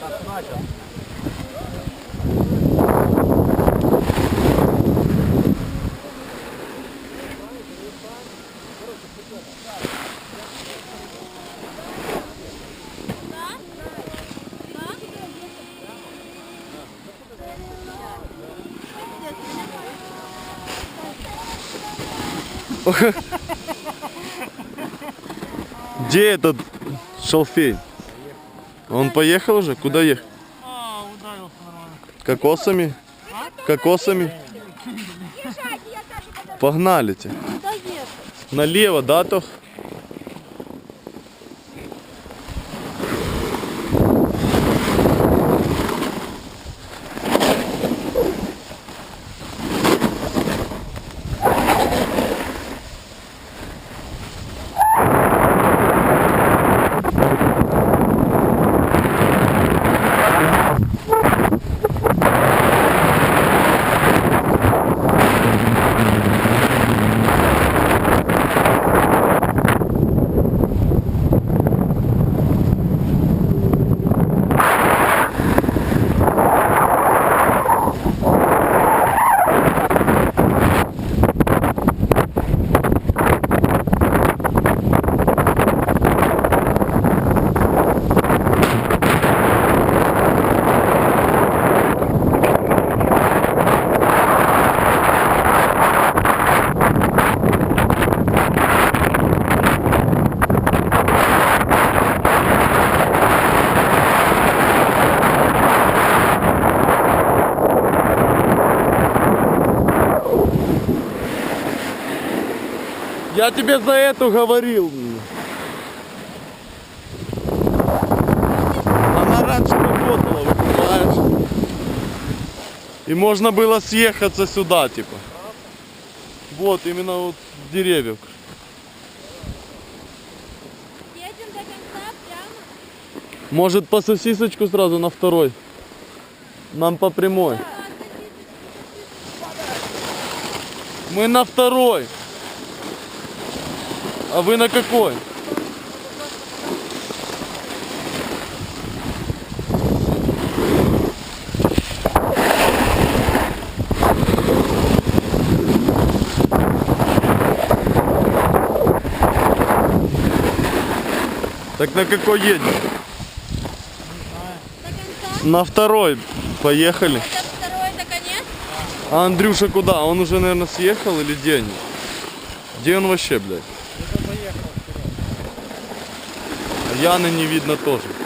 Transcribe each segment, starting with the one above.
That's nice. Где этот шалфей? Он поехал уже? Куда ехал? А, ударился нормально. Кокосами? Кокосами? Погнали ехать? Налево, да, Тох? Я тебе за эту говорил. Она раньше работала, вы понимаешь? И можно было съехаться сюда, типа. Вот, именно вот с деревьев. Едем до конца прямо. Может по сосисочку сразу на второй? Нам по прямой. Мы на второй. А вы на какой? Так на какой едем? На второй. Поехали. Это второй, это конец. А Андрюша куда? Он уже, наверное, съехал или где они? Где он вообще, блядь? Не видно тоже.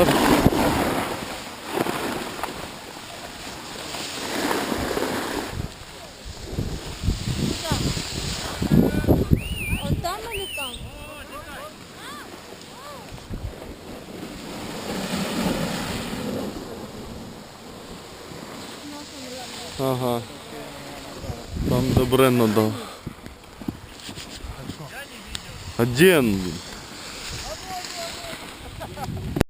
Он там или там? Ага. Там добре надо. А где он? блин?